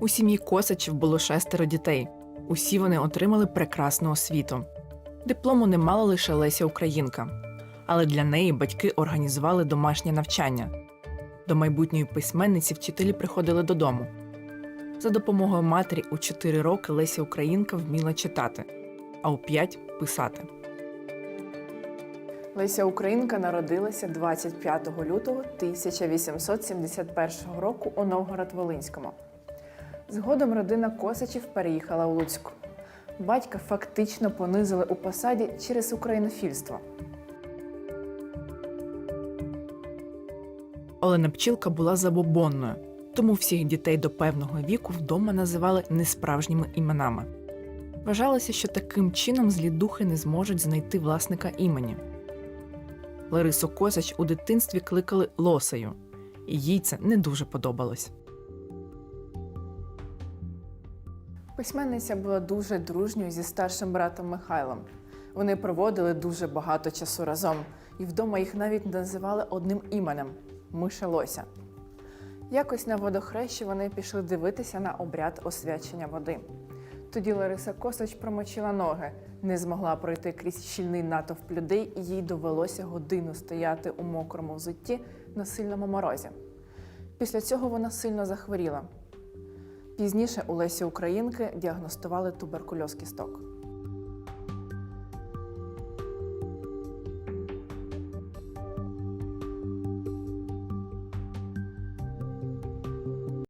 У сім'ї Косачів було шестеро дітей. Усі вони отримали прекрасну освіту. Диплому не мала лише Леся Українка, але для неї батьки організували домашнє навчання. До майбутньої письменниці вчителі приходили додому. За допомогою матері у 4 роки Леся Українка вміла читати, а у 5 писати. Леся Українка народилася 25 лютого 1871 року у Новгород-Волинському. Згодом родина Косачів переїхала у Луцьк. Батька фактично понизили у посаді через українофільство. Олена Пчілка була забобонною, тому всіх дітей до певного віку вдома називали несправжніми іменами. Вважалося, що таким чином злі духи не зможуть знайти власника імені. Ларису Косач у дитинстві кликали Лосею, і їй це не дуже подобалось. Письменниця була дуже дружньою зі старшим братом Михайлом. Вони проводили дуже багато часу разом, і вдома їх навіть називали одним іменем Миша Лося. Якось на водохрещі вони пішли дивитися на обряд освячення води. Тоді Лариса Косач промочила ноги, не змогла пройти крізь щільний натовп людей, і їй довелося годину стояти у мокрому взутті на сильному морозі. Після цього вона сильно захворіла. Пізніше у Лесі Українки діагностували туберкульоз кісток.